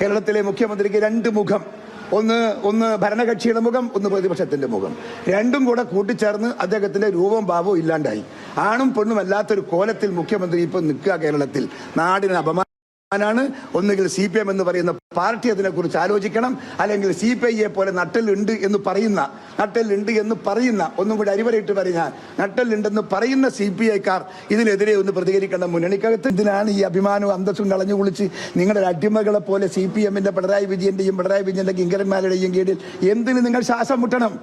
കേരളത്തിലെ മുഖ്യമന്ത്രിക്ക് രണ്ട് മുഖം. ഒന്ന് ഒന്ന് ഭരണകക്ഷിയുടെ മുഖം ഒന്ന് പ്രതിപക്ഷത്തിന്റെ മുഖം. രണ്ടും കൂടെ കൂട്ടിച്ചേർന്ന് അദ്ദേഹത്തിന്റെ രൂപം ഭാവവും ഇല്ലാണ്ടായി. ആണും പെണ്ണും അല്ലാത്തൊരു കോലത്തിൽ മുഖ്യമന്ത്രി ഇപ്പൊ നിൽക്കുക കേരളത്തിൽ. നാടിന് അപമാനാണ് ഒന്നുകിൽ സി പി എം എന്ന് പറയുന്ന പാർട്ടി അതിനെക്കുറിച്ച് ആലോചിക്കണം. അല്ലെങ്കിൽ സി പി ഐയെ പോലെ നട്ടലുണ്ട് എന്ന് പറയുന്ന നട്ടലുണ്ട് എന്ന് പറയുന്ന ഒന്നും കൂടി അരിവരയിട്ട് പറഞ്ഞാൽ നട്ടലുണ്ടെന്ന് പറയുന്ന സി പി ഐക്കാർ ഇതിനെതിരെ ഒന്ന് പ്രതികരിക്കേണ്ട മുന്നണിക്കകത്ത്. ഇതിനാണ് ഈ അഭിമാനവും അന്തസ്സും കളഞ്ഞു കുളിച്ച് നിങ്ങളുടെ അടിമകളെ പോലെ സി പി എമ്മിന്റെ പിണറായി വിജയന്റെയും പിണറായി വിജയന്റെ കിങ്കരന്മാരുടെയും കീഴിൽ എന്തിന് നിങ്ങൾ ശ്വാസം മുട്ടണം?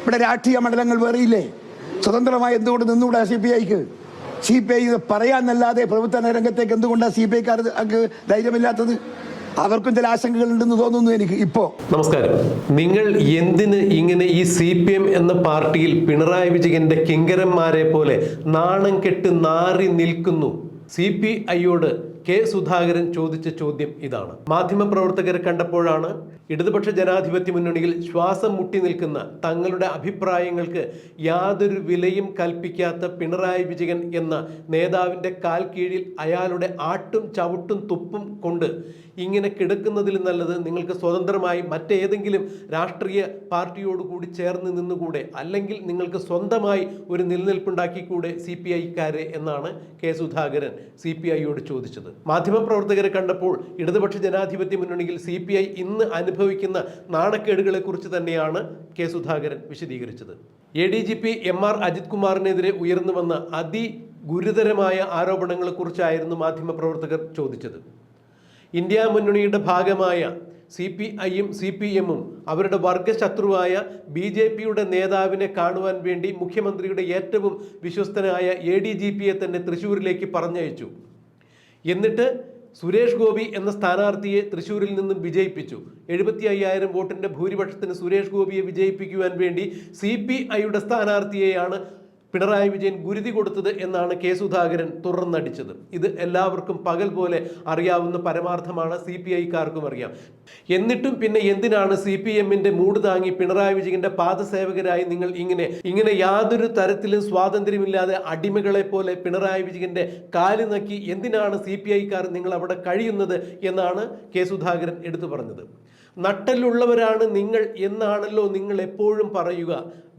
ഇവിടെ രാഷ്ട്രീയ മണ്ഡലങ്ങൾ വേറെയില്ലേ? സ്വതന്ത്രമായി എന്തുകൊണ്ട് നിന്നുകൂടാ സി പി ഐക്ക് സി പി ഐ പറയാന്നല്ലാതെ പ്രവർത്തന രംഗത്തേക്ക് എന്തുകൊണ്ടാണ് സി പി ഐക്കാർ ധൈര്യമില്ലാത്തത്? അവർക്കും ചില ആശങ്കകൾ ഉണ്ടെന്ന് തോന്നുന്നു എനിക്ക് ഇപ്പോ. നമസ്കാരം. നിങ്ങൾ എന്തിന് ഇങ്ങനെ ഈ സി പി എം എന്ന പാർട്ടിയിൽ പിണറായി വിജയന്റെ കിങ്കരന്മാരെ പോലെ നാണം കെട്ട് നാറി നിൽക്കുന്നു? സി പി ഐയോട് കെ സുധാകരൻ ചോദിച്ച ചോദ്യം ഇതാണ്. മാധ്യമ പ്രവർത്തകരെ കണ്ടപ്പോഴാണ് ഇടതുപക്ഷ ജനാധിപത്യ മുന്നണിയിൽ ശ്വാസം മുട്ടി നിൽക്കുന്ന തങ്ങളുടെ അഭിപ്രായങ്ങൾക്ക് യാതൊരു വിലയും കൽപ്പിക്കാത്ത പിണറായി വിജയൻ എന്ന നേതാവിന്റെ കാൽ കീഴിൽ അയാളുടെ ആട്ടും ചവിട്ടും തുപ്പും കൊണ്ട് ഇങ്ങനെ കിടക്കുന്നതിൽ നല്ലത് നിങ്ങൾക്ക് സ്വതന്ത്രമായി മറ്റേതെങ്കിലും രാഷ്ട്രീയ പാർട്ടിയോട് കൂടി ചേർന്ന് നിന്നുകൂടെ അല്ലെങ്കിൽ നിങ്ങൾക്ക് സ്വന്തമായി ഒരു നിലനിൽപ്പുണ്ടാക്കിക്കൂടെ സി പി ഐക്കാരെ എന്നാണ് കെ സുധാകരൻ സി പി ഐയോട് ചോദിച്ചത്. മാധ്യമപ്രവർത്തകരെ കണ്ടപ്പോൾ ഇടതുപക്ഷ ജനാധിപത്യ മുന്നണിയിൽ സി പി ഐ ഇന്ന് അനുഭവിക്കുന്ന നാണക്കേടുകളെ കുറിച്ച് തന്നെയാണ് കെ സുധാകരൻ വിശദീകരിച്ചത്. A D G P M R Ajith കുമാറിനെതിരെ ഉയർന്നു വന്ന അതി ഗുരുതരമായ ആരോപണങ്ങളെക്കുറിച്ചായിരുന്നു മാധ്യമപ്രവർത്തകർ ചോദിച്ചത്. ഇന്ത്യ മുന്നണിയുടെ ഭാഗമായ സി പി ഐയും സി പി എമ്മും അവരുടെ വർഗശത്രുവായ ബി ജെ പിയുടെ നേതാവിനെ കാണുവാൻ വേണ്ടി മുഖ്യമന്ത്രിയുടെ ഏറ്റവും വിശ്വസ്തനായ എ ഡി ജി പിയെ തന്നെ തൃശ്ശൂരിലേക്ക് പറഞ്ഞയച്ചു. എന്നിട്ട് സുരേഷ് ഗോപി എന്ന സ്ഥാനാർത്ഥിയെ തൃശ്ശൂരിൽ നിന്നും വിജയിപ്പിച്ചു. എഴുപത്തി അയ്യായിരം വോട്ടിന്റെ ഭൂരിപക്ഷത്തിന് സുരേഷ് ഗോപിയെ വിജയിപ്പിക്കുവാൻ വേണ്ടി സി പി ഐയുടെ സ്ഥാനാർത്ഥിയെയാണ് പിണറായി വിജയൻ ഗുരുതി കൊടുത്തത് എന്നാണ് കെ സുധാകരൻ തുറന്നടിച്ചത്. ഇത് എല്ലാവർക്കും പകൽ പോലെ അറിയാവുന്ന പരമാർത്ഥമാണ് സി പി ഐക്കാർക്കും അറിയാം. എന്നിട്ടും പിന്നെ എന്തിനാണ് സി പി എമ്മിന്റെ മൂട് താങ്ങി പിണറായി വിജയന്റെ പാദസേവകരായി നിങ്ങൾ ഇങ്ങനെ ഇങ്ങനെ യാതൊരു തരത്തിലും സ്വാതന്ത്ര്യമില്ലാതെ അടിമകളെ പോലെ പിണറായി വിജയന്റെ കാൽ നക്കി എന്തിനാണ് സി പി ഐക്കാർ നിങ്ങൾ അവിടെ കഴിയുന്നത് എന്നാണ് കെ സുധാകരൻ എടുത്തു പറഞ്ഞത്. നട്ടലുള്ളവരാണ് നിങ്ങൾ എന്നാണല്ലോ നിങ്ങൾ എപ്പോഴും പറയുക.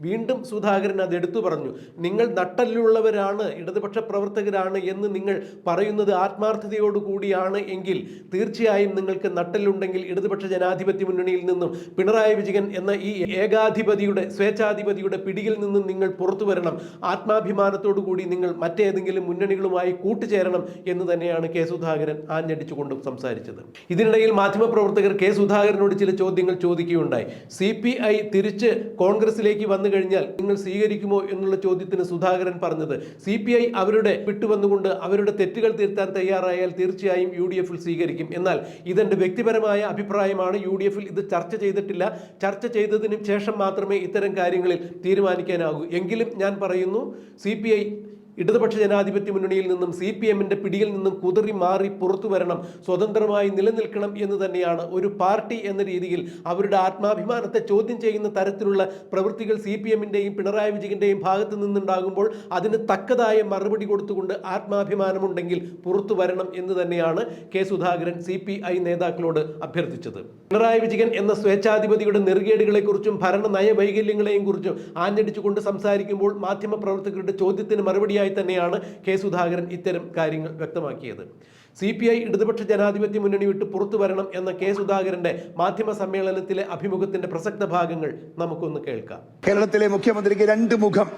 വീണ്ടും സുധാകരൻ അത് എടുത്തു പറഞ്ഞു. നിങ്ങൾ നട്ടലുള്ളവരാണ് ഇടതുപക്ഷ പ്രവർത്തകരാണ് എന്ന് നിങ്ങൾ പറയുന്നത് ആത്മാർത്ഥതയോടുകൂടിയാണ് എങ്കിൽ തീർച്ചയായും നിങ്ങൾക്ക് നട്ടലുണ്ടെങ്കിൽ ഇടതുപക്ഷ ജനാധിപത്യ മുന്നണിയിൽ നിന്നും പിണറായി വിജയൻ എന്ന ഈ ഏകാധിപതിയുടെ സ്വേച്ഛാധിപതിയുടെ പിടിയിൽ നിന്നും നിങ്ങൾ പുറത്തു വരണം. ആത്മാഭിമാനത്തോടു കൂടി നിങ്ങൾ മറ്റേതെങ്കിലും മുന്നണികളുമായി കൂട്ടുചേരണം എന്ന് തന്നെയാണ് കെ സുധാകരൻ ആഞ്ഞടിച്ചുകൊണ്ടും സംസാരിച്ചത്. ഇതിനിടയിൽ മാധ്യമപ്രവർത്തകർ കെ സുധാകരനോട് ചില ചോദ്യങ്ങൾ ചോദിക്കുകയുണ്ടായി. സി പി ഐ തിരിച്ച് കോൺഗ്രസിലേക്ക് വന്നു കഴിഞ്ഞാൽ നിങ്ങൾ സ്വീകരിക്കുമോ എന്നുള്ള ചോദ്യത്തിന് സുധാകരൻ പറഞ്ഞത് സി പി ഐ അവരുടെ വിട്ടുവന്നുകൊണ്ട് അവരുടെ തെറ്റുകൾ തിരുത്താൻ തയ്യാറായാൽ തീർച്ചയായും യു ഡി എഫിൽ സ്വീകരിക്കും. എന്നാൽ ഇതെന്റെ വ്യക്തിപരമായ അഭിപ്രായമാണ്. യു ഡി എഫിൽ ഇത് ചർച്ച ചെയ്തിട്ടില്ല. ചർച്ച ചെയ്തതിന് ശേഷം മാത്രമേ ഇത്തരം കാര്യങ്ങളിൽ തീരുമാനിക്കാനാകൂ. എങ്കിലും ഞാൻ പറയുന്നു സി പി ഐ ഇടതുപക്ഷ ജനാധിപത്യ മുന്നണിയിൽ നിന്നും സി പി എമ്മിന്റെ പിടിയിൽ നിന്നും കുതിറി മാറി പുറത്തു വരണം സ്വതന്ത്രമായി നിലനിൽക്കണം എന്ന് തന്നെയാണ് ഒരു പാർട്ടി എന്ന രീതിയിൽ അവരുടെ ആത്മാഭിമാനത്തെ ചോദ്യം ചെയ്യുന്ന തരത്തിലുള്ള പ്രവൃത്തികൾ സി പി എമ്മിന്റെയും പിണറായി വിജയന്റെയും ഭാഗത്ത് നിന്നുണ്ടാകുമ്പോൾ അതിന് തക്കതായ മറുപടി കൊടുത്തുകൊണ്ട് ആത്മാഭിമാനമുണ്ടെങ്കിൽ പുറത്തു വരണം എന്ന് തന്നെയാണ് K Sudhakaran C P I നേതാക്കളോട് അഭ്യർത്ഥിച്ചത്. പിണറായി വിജയൻ എന്ന സ്വേച്ഛാധിപതിയുടെ നെറുകേടുകളെക്കുറിച്ചും ഭരണ നയവൈകല്യങ്ങളെയും കുറിച്ചും ആഞ്ഞടിച്ചുകൊണ്ട് സംസാരിക്കുമ്പോൾ മാധ്യമപ്രവർത്തകരുടെ ചോദ്യത്തിന് മറുപടിയായി തന്നെയാണ് കെ സുധാകരൻ ഇത്തരം കാര്യങ്ങൾ വ്യക്തമാക്കിയത്. സി പി ഐ ഇടതുപക്ഷ ജനാധിപത്യ മുന്നണി വിട്ട് പുറത്തു വരണം എന്ന കെ സുധാകരന്റെ മാധ്യമ സമ്മേളനത്തിലെ അഭിമുഖത്തിന്റെ പ്രസക്ത ഭാഗങ്ങൾ നമുക്കൊന്ന് കേൾക്കാം. കേരളത്തിലെ മുഖ്യമന്ത്രിക്ക് രണ്ട് മുഖം.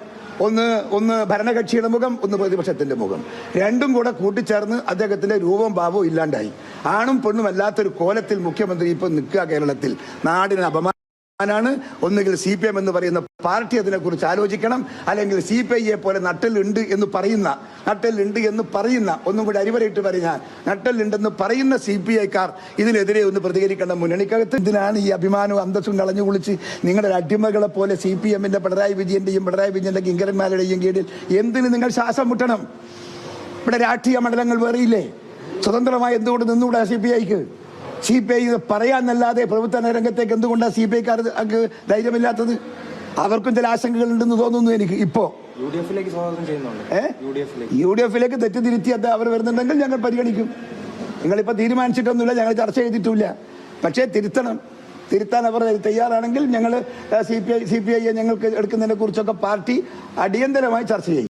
ഒന്ന് ഒന്ന് ഭരണകക്ഷിയുടെ മുഖം ഒന്ന് പ്രതിപക്ഷത്തിന്റെ മുഖം. രണ്ടും കൂടെ കൂട്ടിച്ചേർന്ന് അദ്ദേഹത്തിന്റെ രൂപം ഭാവവും ഇല്ലാണ്ടായി. ആണും പെണ്ണും അല്ലാത്തൊരു കോലത്തിൽ മുഖ്യമന്ത്രി ഇപ്പൊ നിൽക്കുക കേരളത്തിൽ. നാടിന് അപമാനം ാണ് ഒന്നുകിൽ സി പി എം എന്ന് പറയുന്ന പാർട്ടി അതിനെക്കുറിച്ച് ആലോചിക്കണം. അല്ലെങ്കിൽ സി പി ഐയെ പോലെ നട്ടലുണ്ട് എന്ന് പറയുന്ന നട്ടലുണ്ട് എന്ന് പറയുന്ന ഒന്നും കൂടി അരിവരയിട്ട് പറഞ്ഞാൽ നട്ടലുണ്ടെന്ന് പറയുന്ന സി പി ഐക്കാർ ഇതിനെതിരെ ഒന്ന് പ്രതികരിക്കേണ്ട മുന്നണിക്കകത്ത്. ഇതിനാണ് ഈ അഭിമാനവും അന്തസ്സും കളഞ്ഞു കുളിച്ച് നിങ്ങളുടെ അടിമകളെ പോലെ സി പി എമ്മിന്റെ പിണറായി വിജയന്റെയും പിണറായി വിജയന്റെ കിങ്കരന്മാരുടെയും കീഴിൽ എന്തിന് നിങ്ങൾ ശ്വാസം മുട്ടണം? ഇവിടെ രാഷ്ട്രീയ മണ്ഡലങ്ങൾ വേറെയില്ലേ? സ്വതന്ത്രമായി എന്തുകൊണ്ട് നിന്നുകൂടാ സി പി ഐക്ക്? സി പി ഐ പറയാന്നല്ലാതെ പ്രവർത്തന രംഗത്തേക്ക് എന്തുകൊണ്ടാണ് സി പി ഐക്കാർ ധൈര്യമില്ലാത്തത്? അവർക്കും ചില ആശങ്കകളുണ്ടെന്ന് തോന്നുന്നു എനിക്ക് ഇപ്പോ. യു ഡി എഫിലേക്ക് സ്വാഗതം ചെയ്യുന്നുണ്ട്. ഏ? യു ഡി എഫിലേക്ക്. യു ഡി എഫിലേക്ക് തെറ്റ് തിരുത്തി അത് അവർ വരുന്നുണ്ടെങ്കിൽ ഞങ്ങൾ പരിഗണിക്കും. നിങ്ങളിപ്പോൾ തീരുമാനിച്ചിട്ടൊന്നുമില്ല ഞങ്ങൾ ചർച്ച ചെയ്തിട്ടില്ല പക്ഷേ തിരുത്തണം. തിരുത്താൻ അവർ തയ്യാറാണെങ്കിൽ ഞങ്ങൾ C P I C P I ഞങ്ങൾക്ക് എടുക്കുന്നതിനെ കുറിച്ചൊക്കെ പാർട്ടി അടിയന്തരമായി ചർച്ച ചെയ്യും.